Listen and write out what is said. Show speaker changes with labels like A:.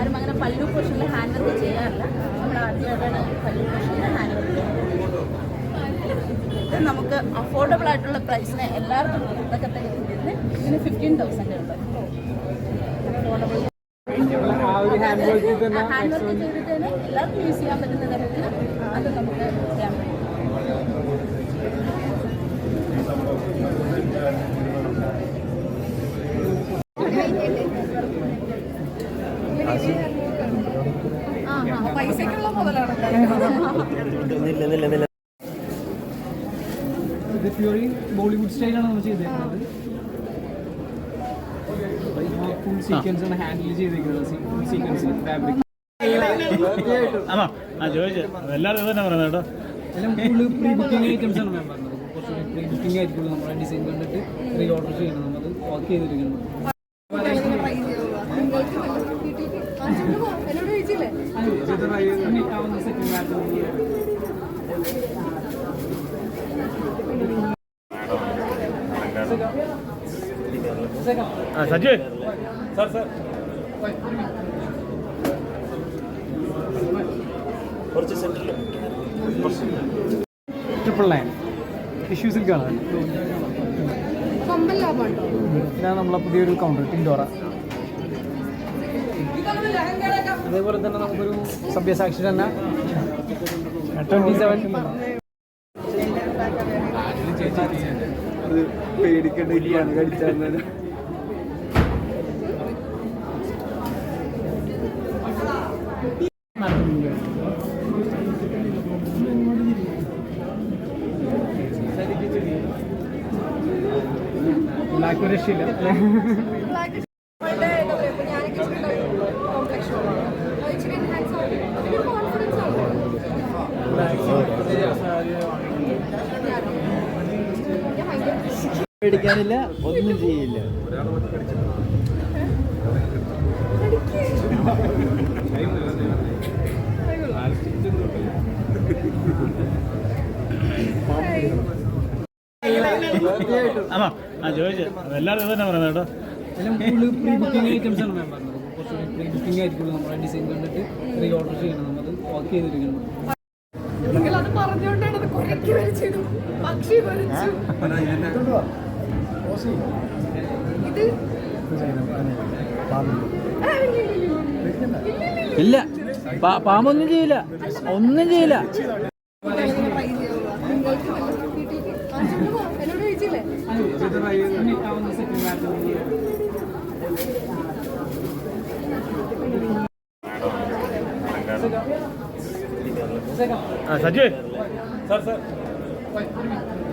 A: ആരും അങ്ങനെ പല്ലു പൊഷനിൽ ഹാൻഡ് വർക്ക് ചെയ്യാറില്ല. നമ്മൾ ആദ്യമായിട്ടാണ് പല്ലു പൊഷനിൽ ഹാൻഡ് വർക്ക് ഇത് നമുക്ക് അഫോർഡബിൾ ആയിട്ടുള്ള പ്രൈസിന് എല്ലാവർക്കും ഇതൊക്കെ തരുന്നത് ഇതിന് ഫിഫ്റ്റീൻ തൗസൻഡ് ഉണ്ട്. അഫോർഡബിൾ
B: ഹാൻഡ് വർക്കിൽ തന്നെ
A: ഹാൻഡ് വർക്ക് ചെയ്തിട്ട് തന്നെ എല്ലാവർക്കും യൂസ് ചെയ്യാൻ പറ്റുന്ന തരത്തിൽ അത് നമുക്ക് ചെയ്യാൻ പറ്റും. പൈസക്കുള്ള മുതലാണ്.
B: ഇത് പ്യൂറി ബോളിവുഡ് സ്റ്റൈലാണ് നമ്മൾ ചെയ്തേക്കുന്നത്. ഫുൾ സീക്വൻസ് ആണ് ഹാൻഡിൽ ചെയ്തേക്കുന്നത്. ഫുൾ സീക്വൻസ് ഫാബ്രിക്
C: എല്ലാവരും തന്നെ പറയുന്നത് കേട്ടോ.
B: എല്ലാം ഫുള്ള് പ്രീ ബുക്കിംഗ് ഐറ്റംസ് ആണ് മാം പറഞ്ഞത്. കുറച്ചുകൂടി പ്രീ ബുക്കിംഗ് ആയിരിക്കുള്ളൂ നമ്മുടെ ഡിസൈൻ കണ്ടിട്ട് ഓർഡർ ചെയ്യണം. നമ്മൾ വർക്ക് ചെയ്തിരിക്കണം.
C: Saju sir sir
B: triple nine ഇഷ്യൂസിൽ കാണാൻ ഇതാണ് നമ്മളെ പുതിയൊരു കൗണ്ടർ ടിൻഡോറ അതേപോലെ തന്നെ നമുക്കൊരു സഭ്യസാക്ഷി തന്നെ ട്വന്റി സെവൻ.
D: പേടിക്കേണ്ട ഇരിയാണ് കടിച്ചാൽ പേടിക്കാനില്ല ഒന്നും ചെയ്യില്ല.
C: ആണോ ആ ചോദിച്ചു. എല്ലാവരും ഇത് തന്നെ പറയുന്നത് കേട്ടോ.
B: എല്ലാം ഫുള്ള് പ്രീ ബുക്കിംഗ് ഐറ്റംസ് ആണ് മാം പറഞ്ഞത്. കുറച്ചുകൂടി പ്രീ ബുക്കിംഗ് ആയിരിക്കുള്ളൂ നമ്മുടെ ഡിസൈൻ കണ്ടിട്ട് റീ ഓർഡർ ചെയ്യണം. നമ്മൾ വർക്ക് ചെയ്തിരിക്കണം.
A: പറഞ്ഞുകൊണ്ടാണ് അത് പക്ഷി വരച്ചു. ഇത്? ഇല്ല, പാമൊന്നും ഇല്ല.
C: ഇല്ല പാമ്പൊന്നും ചെയ്യില്ല. ഒന്നും ചെയ്യില്ല.
A: നിങ്ങൾക്ക്
C: സർ
D: വീട്ടിലേക്ക്